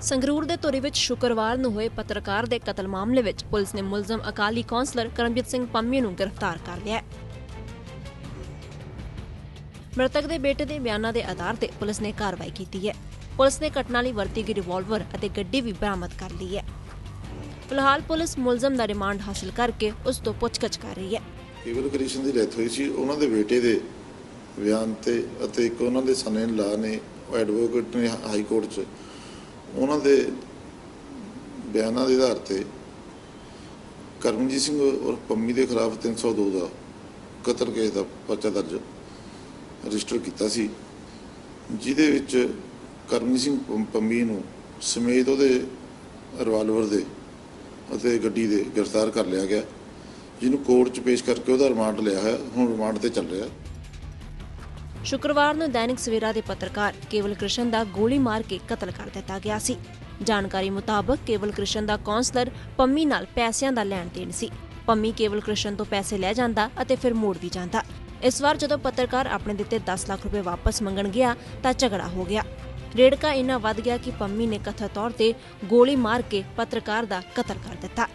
ਸੰਗਰੂਰ ਦੇ ਧੁਰੀ ਵਿੱਚ ਸ਼ੁੱਕਰਵਾਰ ਨੂੰ ਹੋਏ ਪੱਤਰਕਾਰ ਦੇ ਕਤਲ ਮਾਮਲੇ ਵਿੱਚ ਪੁਲਿਸ ਨੇ ਮੁਲਜ਼ਮ ਅਕਾਲੀ ਕੌਂਸਲਰ ਕਰਮਜੀਤ ਸਿੰਘ ਪੰਮੀ ਨੂੰ ਗ੍ਰਿਫਤਾਰ ਕਰ ਲਿਆ ਹੈ। ਮ੍ਰਿਤਕ ਦੇ ਬੇਟੇ ਦੇ ਬਿਆਨਾਂ ਦੇ ਆਧਾਰ ਤੇ ਪੁਲਿਸ ਨੇ ਕਾਰਵਾਈ ਕੀਤੀ ਹੈ। ਪੁਲਿਸ ਨੇ ਘਟਨਾ ਲਈ ਵਰਤੀ ਗਈ ਰਿਵਾਲਵਰ ਅਤੇ ਗੱਡੀ ਵੀ ਬਰਾਮਦ ਕਰ ਲਈ ਹੈ। ਫਿਲਹਾਲ ਪੁਲਿਸ ਮੁਲਜ਼ਮ ਦਾ ਰਿਮਾਂਡ ਹਾਸਲ ਕਰਕੇ ਉਸ ਤੋਂ ਪੁੱਛਗਿੱਛ ਕਰ ਰਹੀ ਹੈ। ਕੇਵਲ ਕ੍ਰਿਸ਼ਨ ਦੀ ਡੈਥ ਹੋਈ ਸੀ। ਉਹਨਾਂ ਦੇ ਬੇਟੇ ਦੇ ਬਿਆਨ ਤੇ ਅਤੇ ਇੱਕ ਉਹਨਾਂ ਦੇ ਸਨੇ ਲਾ ਨੇ ਐਡਵੋਕੇਟ ਨੇ ਹਾਈ ਕੋਰਟ 'ਚ ਉਹਨਾਂ ਦੇ ਬਿਆਨਾਂ ਦੇ ਆਧਾਰ ਤੇ ਕਰਮਜੀਤ ਸਿੰਘ ਔਰ ਪੰਮੀ ਦੇ ਖਿਲਾਫ 302 ਦਾ ਕਤਲ ਕੇਸ ਦਾ ਪਰਚਾ ਦਰਜ ਰਜਿਸਟਰ ਕੀਤਾ ਸੀ, ਜਿਹਦੇ ਵਿੱਚ ਕਰਮਜੀਤ ਸਿੰਘ ਪੰਮੀ ਨੂੰ ਸਮੇਤ ਉਹਦੇ ਰਿਵਾਲਵਰ ਦੇ ਅਤੇ ਗੱਡੀ ਦੇ ਗ੍ਰਿਫਤਾਰ ਕਰ ਲਿਆ ਗਿਆ, ਜਿਹਨੂੰ ਕੋਰਟ 'ਚ ਪੇਸ਼ ਕਰਕੇ ਉਹਦਾ ਰਿਮਾਂਡ ਲਿਆ ਹੈ, ਹੁਣ ਰਿਮਾਂਡ ਤੇ ਚੱਲ ਰਿਹਾ। ਸ਼ੁੱਕਰਵਾਰ ਨੂੰ ਦੈਨਿਕ ਸਵੇਰਾ ਦੇ ਪੱਤਰਕਾਰ ਕੇਵਲ ਕ੍ਰਿਸ਼ਨ ਦਾ ਗੋਲੀ ਮਾਰ ਕੇ ਕਤਲ ਕਰ ਦਿੱਤਾ ਗਿਆ ਸੀ। ਜਾਣਕਾਰੀ ਮੁਤਾਬਕ ਕੇਵਲ ਕ੍ਰਿਸ਼ਨ ਦਾ ਕੌਂਸਲਰ ਪੰਮੀ ਨਾਲ ਪੈਸਿਆਂ ਦਾ ਲੈਣ ਦੇਣ ਸੀ। ਪੰਮੀ ਕੇਵਲ ਕ੍ਰਿਸ਼ਨ ਤੋਂ ਪੈਸੇ ਲੈ ਜਾਂਦਾ ਅਤੇ ਫਿਰ ਮੋੜ ਵੀ ਜਾਂਦਾ। ਇਸ ਵਾਰ ਜਦੋਂ ਪੱਤਰਕਾਰ ਆਪਣੇ ਦਿੱਤੇ 10 ਲੱਖ ਰੁਪਏ ਵਾਪਸ ਮੰਗਣ ਗਿਆ ਤਾਂ ਝਗੜਾ ਹੋ ਗਿਆ। ਰੇੜਕਾ ਇੰਨਾ ਵੱਧ ਗਿਆ ਕਿ ਪੰਮੀ ਨੇ ਕਥਾ ਤੌਰ ਤੇ ਗੋਲੀ ਮਾਰ ਕੇ ਪੱਤਰਕਾਰ ਦਾ ਕਤਲ ਕਰ ਦਿੱਤਾ।